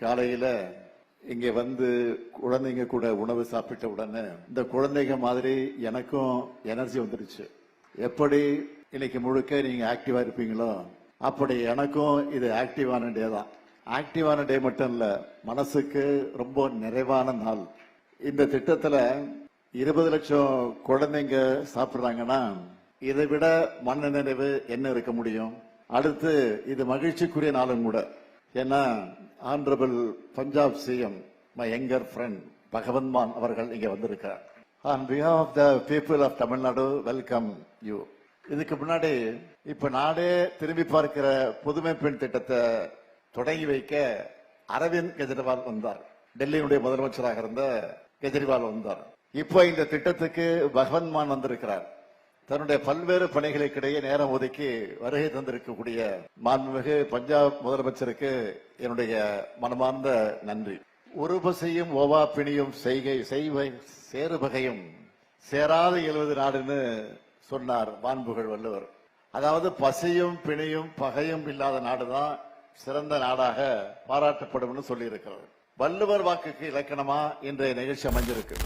காலையில இங்க வந்து குழந்தைங்க கூட உணவு சாப்பிட்ட உடனே இந்த குழந்தைங்க மாதிரி எனக்கும் எனர்ஜி வந்துருச்சு. எப்படி இன்னைக்கு முழுக்க நீங்க ஆக்டிவா இருப்பீங்களோ அப்படி எனக்கும் இது ஆக்டிவான டே தான். ஆக்டிவான டே மட்டும் இல்ல மனசுக்கு ரொம்ப நிறைவான நாள். இந்த திட்டத்துல இருபது லட்சம் குழந்தைங்க சாப்பிடுறாங்கன்னா இதை விட மன நிறைவு என்ன இருக்க முடியும்? அடுத்து இது மகிழ்ச்சிக்குரிய நாளும் கூட. ஏன்னா honourable Punjab CM my younger friend Bhagwant Mann அவர்கள் இங்க வந்திருக்கார் on behalf of the people of Tamil Nadu welcome you இதுக்கு முன்னாடி இப்ப நாடே திரும்பி பார்க்கிற புதுமை பெண் திட்டத்தை தொடங்கி வைக்க அரவிந்த் கெஜ்ரிவால் வந்தார். டெல்லியினுடைய முதலமைச்சராக இருந்த கெஜ்ரிவால் வந்தார். இப்போ இந்த திட்டத்துக்கு பகவந்த் மான் வந்திருக்கிறார். தன்னுடைய பல்வேறு பணிகளுக்கிடையே நேரம் ஒதுக்கி வருகை தந்திருக்கக்கூடிய மாண்புமிகு பஞ்சாப் முதலமைச்சருக்கு என்னுடைய மனமார்ந்த நன்றி. ஒரு பசையும் ஓவா பிணியும் செய்கை செய்வை சேறுபகையும் சேராத எழுவது நாடுன்னு சொன்னார் மாண்புகள் வள்ளுவர். அதாவது பசியும் பிணியும் பகையும் இல்லாத நாடுதான் சிறந்த நாடாக பாராட்டப்படும்னு சொல்லியிருக்கிறது. வள்ளுவர் வாக்குக்கு இலக்கணமா இன்றைய நிகழ்ச்சி அமைஞ்சிருக்கு.